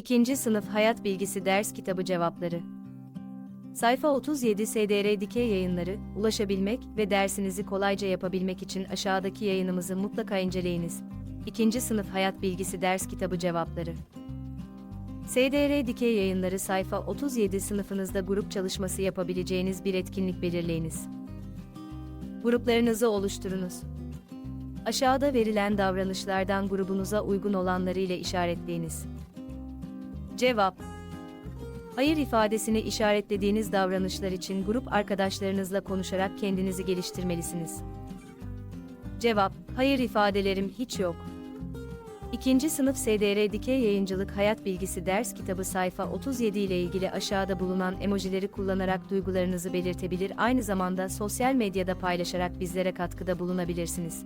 İkinci sınıf hayat bilgisi ders kitabı cevapları. Sayfa 37 SDR Dikey Yayınları, ulaşabilmek ve dersinizi kolayca yapabilmek için aşağıdaki yayınımızı mutlaka inceleyiniz. İkinci sınıf hayat bilgisi ders kitabı cevapları. SDR Dikey Yayınları sayfa 37 sınıfınızda grup çalışması yapabileceğiniz bir etkinlik belirleyiniz. Gruplarınızı oluşturunuz. Aşağıda verilen davranışlardan grubunuza uygun olanları ile işaretleyiniz. Cevap Hayır ifadesini işaretlediğiniz davranışlar için grup arkadaşlarınızla konuşarak kendinizi geliştirmelisiniz. Cevap Hayır ifadelerim hiç yok. İkinci sınıf SDR Dikey Yayıncılık Hayat Bilgisi ders kitabı sayfa 37 ile ilgili aşağıda bulunan emojileri kullanarak duygularınızı belirtebilir aynı zamanda sosyal medyada paylaşarak bizlere katkıda bulunabilirsiniz.